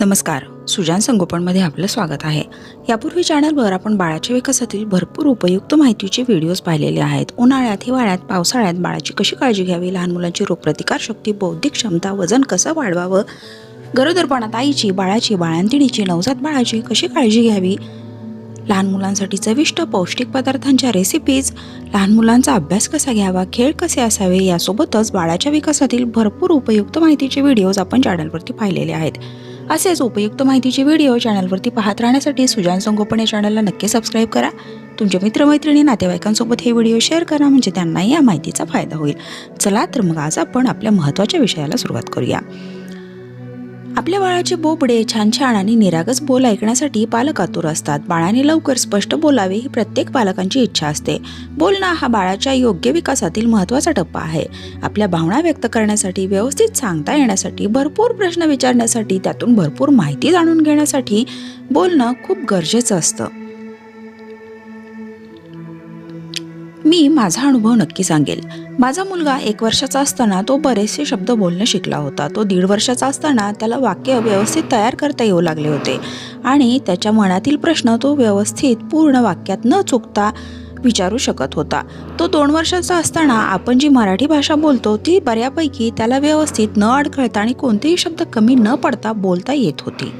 नमस्कार. सुजान संगोपनमध्ये आपलं स्वागत आहे. यापूर्वी चॅनलवर आपण बाळाच्या विकासातील भरपूर उपयुक्त माहितीचे व्हिडिओज पाहिलेले आहेत. उन्हाळ्यात हिवाळ्यात पावसाळ्यात बाळाची कशी काळजी घ्यावी? लहान मुलांची रोगप्रतिकारशक्ती बौद्धिक क्षमता वजन कसं वाढवावं? गरोदरपणात आईची बाळाची बाळांतिणीची नवजात बाळाची कशी काळजी घ्यावी? लहान मुलांसाठी चविष्ट पौष्टिक पदार्थांच्या रेसिपीज लहान मुलांचा अभ्यास कसा घ्यावा? खेळ कसे असावे? यासोबतच बाळाच्या विकासातील भरपूर उपयुक्त माहितीचे व्हिडिओज आपण चॅनलवरती पाहिलेले आहेत. असेच उपयुक्त माहितीचे व्हिडिओ चॅनलवरती पाहत राहण्यासाठी सुजान संगोपन या चॅनलला नक्की सबस्क्राईब करा. तुमच्या मित्रमैत्रिणी नातेवाईकांसोबत हे व्हिडिओ शेअर करा म्हणजे त्यांनाही या माहितीचा फायदा होईल. चला तर मग आज आपण आपल्या महत्त्वाच्या विषयाला सुरुवात करूया. आपल्या बाळाचे बोबडे छान छान आणि निरागस बोल ऐकण्यासाठी पालक आतुर असतात. बाळाने लवकर स्पष्ट बोलावे ही प्रत्येक पालकांची इच्छा असते. बोलणं हा बाळाच्या योग्य विकासातील महत्त्वाचा टप्पा आहे. आपल्या भावना व्यक्त करण्यासाठी व्यवस्थित सांगता येण्यासाठी भरपूर प्रश्न विचारण्यासाठी त्यातून भरपूर माहिती जाणून घेण्यासाठी बोलणं खूप गरजेचं असतं. मी माझा अनुभव नक्की सांगेल. माझा मुलगा एक वर्षाचा असताना तो बरेचसे शब्द बोलणं शिकला होता. तो दीड वर्षाचा असताना त्याला वाक्य व्यवस्थित तयार करता येऊ लागले होते आणि त्याच्या मनातील प्रश्न तो व्यवस्थित पूर्ण वाक्यात न चुकता विचारू शकत होता. तो दोन वर्षाचा असताना आपण जी मराठी भाषा बोलतो ती बऱ्यापैकी त्याला व्यवस्थित न अडखळता आणि कोणतेही शब्द कमी न पडता बोलता येत होती.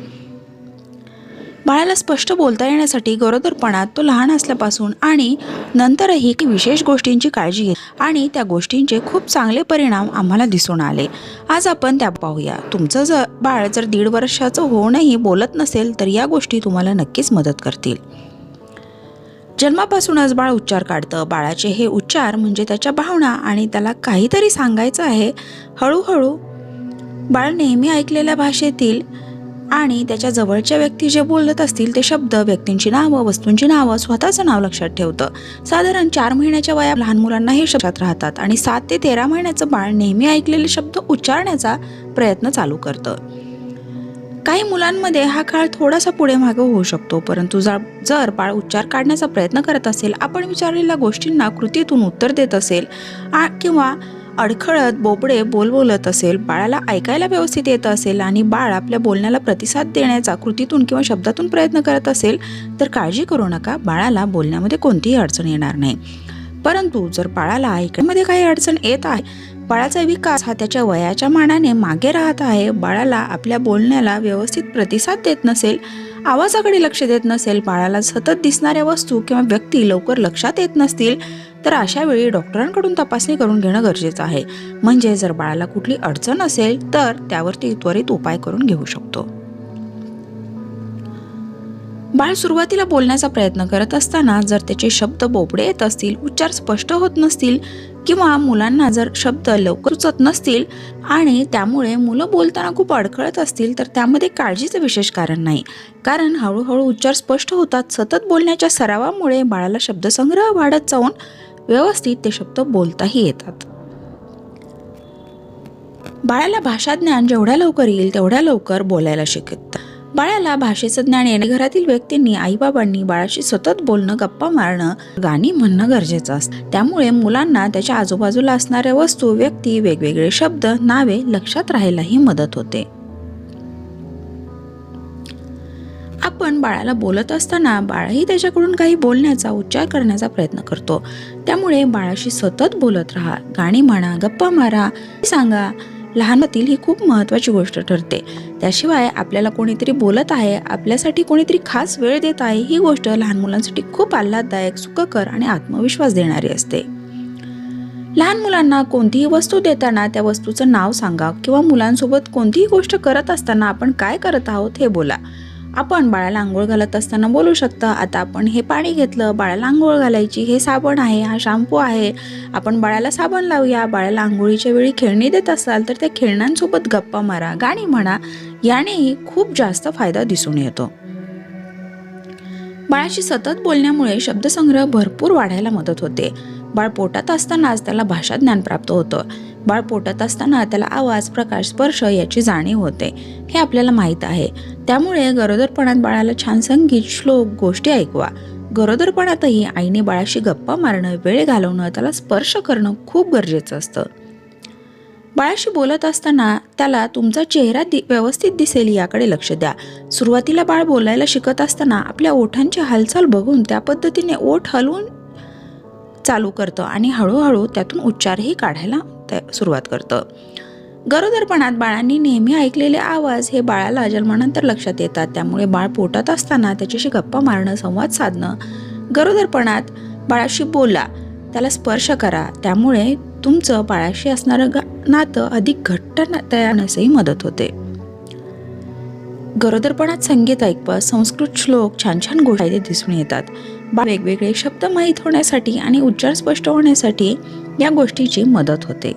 बाळाला स्पष्ट बोलता येण्यासाठी गरोदरपणात तो लहान असल्यापासून आणि नंतरही काही विशेष गोष्टींची काळजी घेत आणि त्या गोष्टींचे खूप चांगले परिणाम आम्हाला दिसून आले. आज आपण त्या पाहूया. तुमचं जर बाळ जर दीड वर्षाचं होऊनही बोलत नसेल तर या गोष्टी तुम्हाला नक्कीच मदत करतील. जन्मापासूनच बाळ उच्चार काढतं. बाळाचे हे उच्चार म्हणजे त्याच्या भावना आणि त्याला काहीतरी सांगायचं आहे. हळूहळू बाळ नेहमी ऐकलेल्या भाषेतील आणि त्याच्या जवळच्या व्यक्ती जे बोलत असतील ते शब्द व्यक्तींची नावं वस्तूंची नावं स्वतःचं नाव लक्षात ठेवतं. साधारण चार महिन्याच्या वया लहान मुलांना हे शब्दात राहतात आणि सात ते तेरा महिन्याचं बाळ नेहमी ऐकलेले शब्द उच्चारण्याचा प्रयत्न चालू करतं. काही मुलांमध्ये हा काळ थोडासा पुढे मागे होऊ शकतो परंतु जर जर बाळ उच्चार काढण्याचा प्रयत्न करत असेल आपण विचारलेल्या गोष्टींना कृतीतून उत्तर देत असेल आ- किंवा अडखळत बोबडे बोलबोलत असेल बाळाला ऐकायला व्यवस्थित येत असेल आणि बाळ आपल्या बोलण्याला प्रतिसाद देण्याचा कृतीतून किंवा शब्दातून प्रयत्न करत असेल तर काळजी करू नका. बाळाला बोलण्यामध्ये कोणतीही अडचण येणार नाही. परंतु जर बाळाला ऐकण्यामध्ये काही अडचण येत आहे बाळाचा विकास हा त्याच्या वयाच्या मानाने मागे राहत आहे. बाळाला आपल्या बोलण्याला व्यवस्थित प्रतिसाद देत नसेल आवाजाकडे लक्ष देत नसेल बाळाला सतत दिसणाऱ्या वस्तू किंवा व्यक्ती लवकर लक्षात येत नसतील तर अशा वेळी डॉक्टरांकडून तपासणी करून घेणं गरजेचं आहे. म्हणजे जर बाळाला कुठली अडचण असेल तर त्यावरती त्वरित उपाय करून घेऊ शकतो. बाळ सुरुवातीला बोलण्याचा प्रयत्न करत असताना जर त्याचे शब्द बोबडे येत असतील उच्चार स्पष्ट होत नसतील किंवा मुलांना जर शब्द लवकर सुचत नसतील आणि त्यामुळे मुलं बोलताना खूप अडखळत असतील तर त्यामध्ये काळजीचं विशेष कारण नाही. कारण हळूहळू उच्चार स्पष्ट होतात सतत बोलण्याच्या सरावामुळे बाळाला शब्दसंग्रह वाढत जाऊन व्यवस्थित ते शब्द बोलताही येतात. बाळाला भाषा ज्ञान जेवढ्या लवकर येईल तेवढ्या लवकर बोलायला शिकत. बाळाला भाषेचं ज्ञान येणे घरातील व्यक्तींनी आईबाबांनी बाळाशी सतत बोलणं गप्पा मारणं गाणी म्हणणं गरजेचं असतं. त्यामुळे मुलांना त्याच्या आजूबाजूला असणाऱ्या वस्तू व्यक्ती वेगवेगळे शब्द नावे लक्षात राहायलाही मदत होते. बाळाला बोलत असताना बाळही त्याच्याकडून काही बोलण्याचा उच्चार करण्याचा प्रयत्न करतो. त्यामुळे बाळाशी सतत बोलत राहा गाणी म्हणा गप्पा मारा सांगा. लहानातील ही खूप महत्त्वाची गोष्ट ठरते. त्याशिवाय आपल्याला कोणीतरी बोलत आहे आपल्यासाठी कोणीतरी खास वेळ देत आहे ही गोष्ट लहान मुलांसाठी खूप आल्हाददायक सुखकर आणि आत्मविश्वास देणारी असते. लहान मुलांना कोणतीही वस्तू देताना त्या वस्तूचं नाव सांगा किंवा मुलांसोबत कोणतीही गोष्ट करत असताना आपण काय करत आहोत हे बोला. आपण बाळाला आंघोळ घालत असताना बोलू शकता आता आपण हे पाणी घेतलं बाळाला आंघोळ घालायची हे साबण आहे हा शॅम्पू आहे आपण बाळाला साबण लावूया बाळाला आंघोळीच्या वेळी खेळणी देत असाल तर त्या खेळण्यांसोबत गप्पा मारा गाणी म्हणा यानेही खूप जास्त फायदा दिसून येतो. बाळाशी सतत बोलण्यामुळे शब्दसंग्रह भरपूर वाढायला मदत होते. बाळ पोटात असतानाच त्याला भाषा ज्ञान प्राप्त होतं. बाळ पोटात असताना त्याला आवाज प्रकाश स्पर्श याची जाणीव होते. हे आपल्याला माहीत आहे. त्यामुळे गरोदरपणात बाळाला छान संगीत श्लोक गोष्टी ऐकवा. गरोदरपणातही आईने बाळाशी गप्पा मारणं वेळ घालवणं त्याला स्पर्श करणं खूप गरजेचं असतं. बाळाशी बोलत असताना त्याला तुमचा चेहरा दि व्यवस्थित दिसेल याकडे लक्ष द्या. सुरुवातीला बाळ बोलायला शिकत असताना आपल्या ओठांची हालचाल बघून त्या पद्धतीने ओठ हलवून चालू करतं आणि हळूहळू त्यातून उच्चारही काढायला सुरुवात करतं. गरोदरपणात बाळांनी नेहमी ऐकलेले आवाज हे बाळाला जन्मानंतर लक्षात येतात. त्यामुळे बाळ पोटात असताना त्याच्याशी गप्पा मारणं संवाद साधणं गरोदरपणात बाळाशी बोला त्याला स्पर्श करा त्यामुळे तुमचं बाळाशी असणारं नातं अधिक घट्ट न- तयार मदत होते. गरोदरपणात संगीत ऐकवा संस्कृत श्लोक छान छान गोष्टी दिसून येतात. वेगवेगळे शब्द माहीत होण्यासाठी आणि उच्चार स्पष्ट होण्यासाठी या गोष्टीची मदत होते.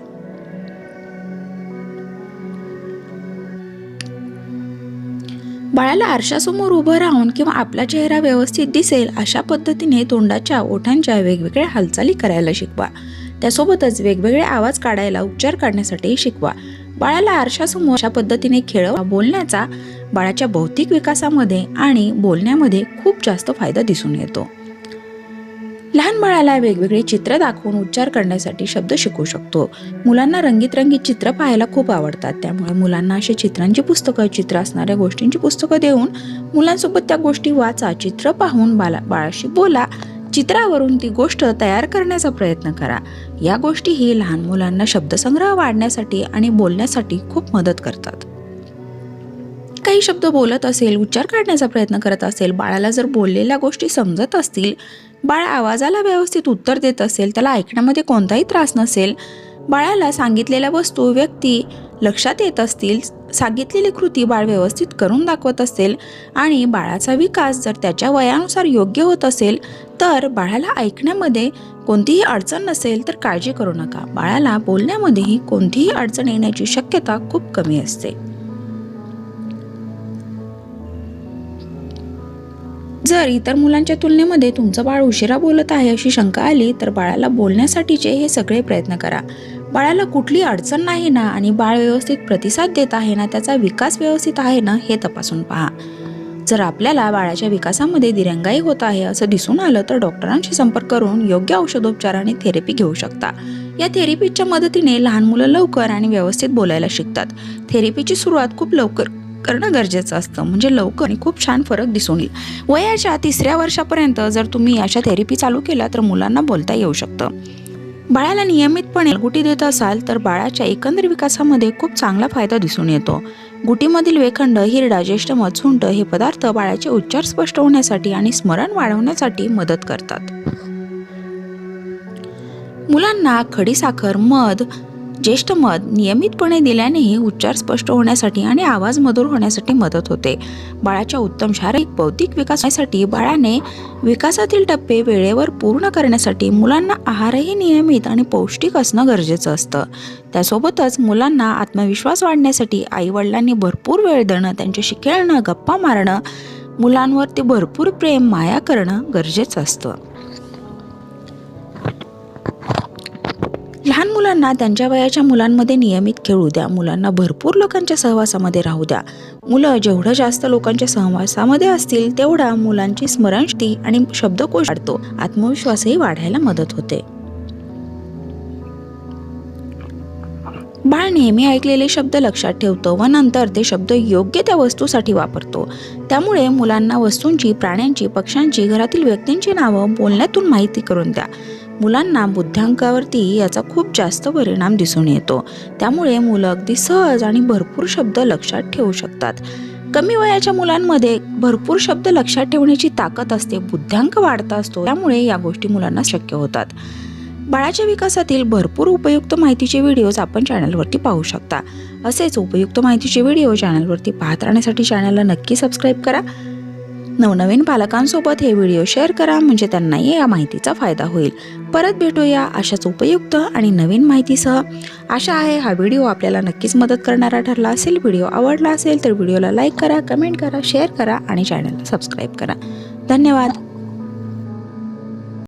बाळाला आरशासमोर उभं राहून किंवा आपला चेहरा व्यवस्थित दिसेल अशा पद्धतीने तोंडाच्या ओठांच्या वेगवेगळ्या हालचाली करायला शिकवा. त्यासोबतच वेगवेगळे आवाज काढायला उच्चार काढण्यासाठी शिकवा. बाळाला आरशासमोर अशा पद्धतीने खेळवा बोलण्याचा बाळाच्या बौद्धिक विकासामध्ये आणि बोलण्यामध्ये खूप जास्त फायदा दिसून येतो. लहान बाळाला वेगवेगळे चित्र दाखवून उच्चार करण्यासाठी शब्द शिकू शकतो. मुलांना रंगीत रंगीत चित्र पाहायला खूप आवडतात. त्यामुळे मुलांना अशी चित्रांची पुस्तकं चित्र असणाऱ्या गोष्टींची पुस्तकं देऊन मुलांसोबत त्या गोष्टी वाचा चित्र पाहून बाला बाळाशी बोला. चित्रावरून ती गोष्ट तयार करण्याचा प्रयत्न करा. या गोष्टीही लहान मुलांना शब्दसंग्रह वाढण्यासाठी आणि बोलण्यासाठी खूप मदत करतात. काही शब्द बोलत असेल उच्चार काढण्याचा प्रयत्न करत असेल बाळाला जर बोललेल्या गोष्टी समजत असतील बाळ आवाजाला व्यवस्थित उत्तर देत असेल त्याला ऐकण्यामध्ये कोणताही त्रास नसेल. बाळाला सांगितलेल्या वस्तू व्यक्ती लक्षात येत असतील सांगितलेली कृती बाळ व्यवस्थित करून दाखवत असेल आणि बाळाचा विकास जर त्याच्या वयानुसार योग्य होत असेल तर बाळाला ऐकण्यामध्ये कोणतीही अडचण नसेल तर काळजी करू नका. बाळाला बोलण्यामध्येही कोणतीही अडचण येण्याची शक्यता खूप कमी असते. जर इतर मुलांच्या तुलनेमध्ये तुमचं बाळ उशिरा बोलत आहे अशी शंका आली तर बाळाला बोलण्यासाठीचे हे सगळे प्रयत्न करा. बाळाला कुठली अडचण नाही ना आणि बाळ व्यवस्थित प्रतिसाद देत आहे ना त्याचा विकास व्यवस्थित आहे ना हे तपासून पहा. जर आपल्याला बाळाच्या विकासामध्ये दिरंगाई होत आहे असं दिसून आलं तर डॉक्टरांशी संपर्क करून योग्य औषधोपचार आणि थेरपी घेऊ शकता. या थेरपीच्या मदतीने लहान मुलं लवकर आणि व्यवस्थित बोलायला शिकतात. थेरपीची सुरुवात खूप लवकर करणं गरजेचं असतं. म्हणजे लवकर आणि खूप छान फरक दिसून येईल. वयाच्या तिसऱ्या वर्षापर्यंत जर तुम्ही अशा थेरपी चालू केल्या तर मुलांना बोलता येऊ शकतं. बाळाला नियमितपणे गुटी देत असाल तर बाळाच्या एकंदर विकासामध्ये खूप चांगला फायदा दिसून येतो. गुटीमधील वेखंड हिरडा ज्येष्ठ मचुंट हे पदार्थ बाळाचे उच्चार स्पष्ट होण्यासाठी आणि स्मरण वाढवण्यासाठी मदत करतात. मुलांना खडीसाखर मध ज्येष्ठ मध नियमितपणे दिल्यानेही उच्चार स्पष्ट होण्यासाठी आणि आवाज मधुर होण्यासाठी मदत होते. बाळाच्या उत्तम शारीरिक बौद्धिक विकासासाठी बाळाने विकासातील टप्पे वेळेवर पूर्ण करण्यासाठी मुलांना आहारही नियमित आणि पौष्टिक असणं गरजेचं असतं. त्यासोबतच मुलांना आत्मविश्वास वाढण्यासाठी आईवडिलांनी भरपूर वेळ देणं त्यांच्याशी खेळणं गप्पा मारणं मुलांवर ते भरपूर प्रेम माया करणं गरजेचं असतं. लहान मुलांना त्यांच्या वयाच्या मुलांमध्ये नियमित खेळू द्या. मुलांना भरपूर लोकांच्या सहवासामध्ये राहू द्या. मुलं जेवढं जास्त लोकांच्या सहवासामध्ये असतील तेवढा मुलांची स्मरणशक्ती आणि शब्दकोश वाढतो. आत्मविश्वासही वाढायला मदत होते. बाळ नेहमी ऐकलेले शब्द लक्षात ठेवतो व नंतर ते शब्द योग्य त्या वस्तूसाठी वापरतो. त्यामुळे मुलांना वस्तूंची प्राण्यांची पक्ष्यांची घरातील व्यक्तींची नावं बोलण्यातून माहिती करून द्या. मुलांना बुद्ध्यांकावरती याचा खूप जास्त परिणाम दिसून येतो. त्यामुळे मुलं अगदी सहज आणि भरपूर शब्द लक्षात ठेवू शकतात. कमी वयाच्या मुलांमध्ये भरपूर शब्द लक्षात ठेवण्याची ताकद असते बुद्ध्यांक वाढता असतो त्यामुळे या गोष्टी मुलांना शक्य होतात. बाळाच्या विकासातील भरपूर उपयुक्त माहितीचे व्हिडिओज आपण चॅनलवरती पाहू शकता. असेच उपयुक्त माहितीचे व्हिडिओ चॅनलवरती पाहत राहण्यासाठी चॅनलला नक्की सबस्क्राईब करा. नवनवीन पालकांसोबत हे व्हिडिओ शेअर करा म्हणजे त्यांनाही या माहितीचा फायदा होईल. परत भेटूया अशाच उपयुक्त आणि नवीन माहितीसह. आशा आहे हा व्हिडिओ आपल्याला नक्कीच मदत करणारा ठरला असेल. व्हिडिओ आवडला असेल तर व्हिडिओला लाईक करा कमेंट करा शेअर करा आणि चॅनलला सबस्क्राईब करा. धन्यवाद.